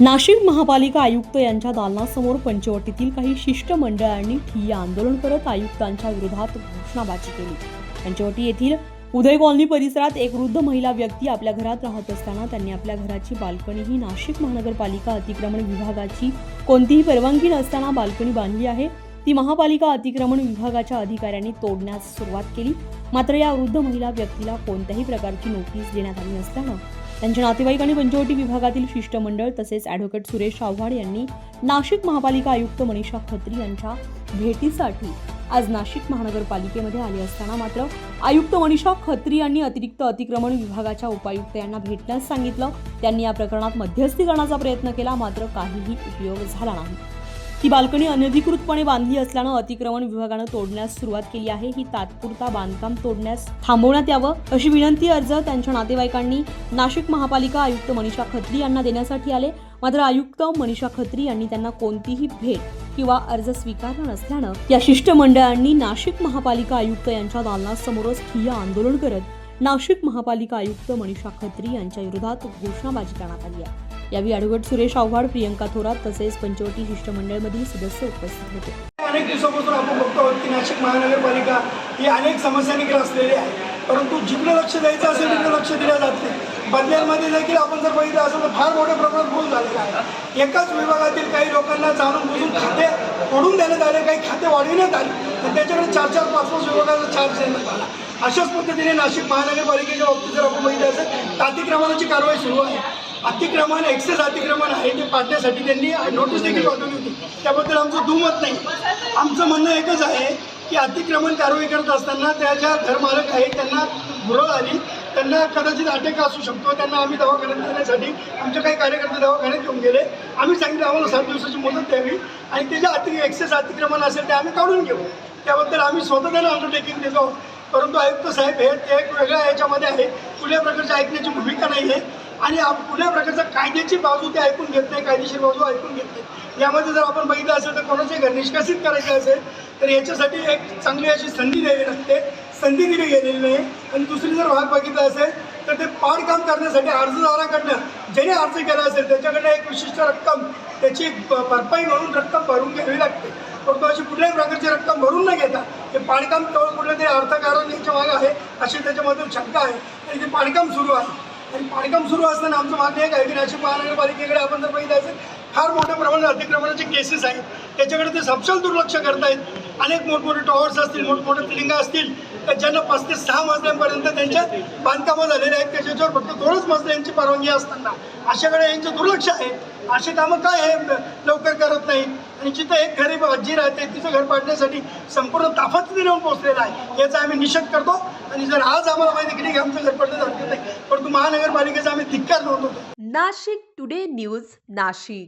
नाशिक महापालिका आयुक्त यांच्या दालनासमोर पंचवटीतील काही शिष्टमंडळांनी ठिय्या आंदोलन करत आयुक्तांच्या विरोधात घोषणाबाजी केली. पंचवटी येथील उदय कॉलनी परिसरात एक वृद्ध महिला व्यक्ती आपल्या घरात राहत असताना त्यांनी आपल्या घराची बाल्कनी ही नाशिक महानगरपालिका अतिक्रमण विभागाची कोणतीही परवानगी नसताना बाल्कनी बांधली आहे. ती महापालिका अतिक्रमण विभागाच्या अधिकाऱ्यांनी तोडण्यास सुरुवात केली. मात्र या वृद्ध महिला व्यक्तीला कोणत्याही प्रकारची नोटीस देण्यात आली नसल्यानं त्यांच्या नातेवाईक आणि पंचवटी विभागातील शिष्टमंडळ तसेच ॲडव्होकेट सुरेश आव्हाड यांनी नाशिक महापालिका आयुक्त मनीषा खत्री यांच्या भेटीसाठी आज नाशिक महानगरपालिकेमध्ये आले असताना मात्र आयुक्त मनीषा खत्री यांनी अतिरिक्त अतिक्रमण विभागाच्या उपायुक्त यांना भेटण्यास सांगितलं. त्यांनी या प्रकरणात मध्यस्थी करण्याचा प्रयत्न केला मात्र काहीही उपयोग झाला नाही. ही बाल्कनी अनधिकृतपणे बांधली असल्यानं अतिक्रमण विभागानं तोडण्यास सुरुवात केली आहे. ही तात्पुरता बांधकाम तोडण्यास थांबवण्यात यावं अशी विनंती अर्ज त्यांच्या नातेवाईकांनी नाशिक महापालिका आयुक्त मनीषा खत्री यांना देण्यासाठी आले. मात्र आयुक्त मनीषा खत्री यांनी त्यांना कोणतीही भेट किंवा अर्ज स्वीकारला नसल्यानं या शिष्टमंडळांनी नाशिक महापालिका आयुक्त यांच्या दालनासमोरच ठिय्या आंदोलन करत नाशिक महापालिका आयुक्त मनीषा खत्री यांच्या विरोधात घोषणाबाजी करण्यात आली आहे. यावेळी अॅडव्होकेट सुरेश आव्हाड प्रियंका थोरात तसेच पंचवटी शिष्टमंडळमधील सदस्य उपस्थित होते. अनेक दिवसापासून आपण बघतो आहोत की नाशिक महानगरपालिका ही अनेक समस्यांनी ग्रासलेली आहे. परंतु जिकडे लक्ष द्यायचं असेल तिकडे लक्ष दिलं जात नाही. बदल्यांमध्ये देखील आपण जर बघितलं असेल तर फार मोठ्या प्रमाणात भूल झालेला आहे. एकाच विभागातील काही लोकांना जाणून बुजून खाते ओढून देण्यात आले काही खाते वाढविण्यात आले तर त्याच्याकडे चार चार पाच पाच विभागाचा चार्ज देण्यात आला. अशाच पद्धतीने नाशिक महानगरपालिकेच्या बाबतीत जर आपण बघितलं असेल तर कारवाई सुरू आहे. अतिक्रमण एक्सेस अतिक्रमण आहे ते पाडण्यासाठी त्यांनी नोटीस देखील पाठवली होती. त्याबद्दल आमचं दुमत नाही. आमचं म्हणणं एकच आहे की अतिक्रमण कारवाई करत असताना त्या ज्या घरमालक आहेत त्यांना भुरळ आली. त्यांना कदाचित अटक असू शकतो. त्यांना आम्ही दवाखान्यात देण्यासाठी आमचे काही कार्यकर्ते दवाखान्यात घेऊन गेले. आम्ही सांगितलं आम्हाला सात दिवसाची मुदत द्यावी आणि ते जे अति एक्सेस अतिक्रमण असेल ते आम्ही काढून घेऊ. त्याबद्दल आम्ही स्वतः त्यांना अंडरटेकिंग देतो. परंतु आयुक्त साहेब हे ते एक वेगळ्या याच्यामध्ये आहे. कुठल्या प्रकारची ऐकण्याची भूमिका नाही आहे. आणि कुठल्या प्रकारचा कायद्याची बाजू ते ऐकून घेत नाही कायदेशीर बाजू ऐकून घेत नाही. यामध्ये जर आपण बघितलं असेल तर कोणाचे घर निष्कासित करायचे असेल तर याच्यासाठी एक चांगली अशी संधी द्यावी लागते संधी दिली गेलेली नाही. आणि दुसरी जर भाग बघितला असेल तर ते पाडकाम करण्यासाठी अर्जदाराकडनं ज्याने अर्ज केला असेल त्याच्याकडनं एक विशिष्ट रक्कम त्याची भरपाई म्हणून रक्कम भरून घ्यावी लागते. परंतु अशी कुठल्याही प्रकारची रक्कम भरून न घेता ते पाडकाम केवळ कुठल्या तरी अर्थकारण याच्या मागं आहे अशी त्याच्यामधून शंका आहे. आणि ते पाडकाम सुरू आहे. आणि पाडकाम सुरू असताना आमचं मागणं एक आहे की नाशिक महानगरपालिकेकडे आपण जर बघितलं असेल फार मोठ्या प्रमाणात अतिक्रमणाचे केसेस आहेत. त्याच्याकडे ते सपशल दुर्लक्ष करतायत. अनेक मोठमोठे टॉवर्स असतील मोठमोठे फिलिंगा असतील तर ज्यांना पाच ते सहा मजल्यांपर्यंत त्यांच्यात बांधकामं झालेले आहेत त्याच्यावर फक्त दोनच मजल्यांची परवानगी असताना. अशाकडे यांचं दुर्लक्ष आहे. अशी कामं काय हे लवकर करत नाही आणि जिथं एक गरीब आजी राहते तिचं घर पाडण्यासाठी संपूर्ण ताफत नेऊन पोहोचलेला आहे. याचा आम्ही निषेध करतो. आणि जर आज आम्हाला माहिती की आमचं घर पडलं नाही परंतु महानगरपालिकेचा आम्ही धिक्कार नोंदवतो. Nashik today news Nashik.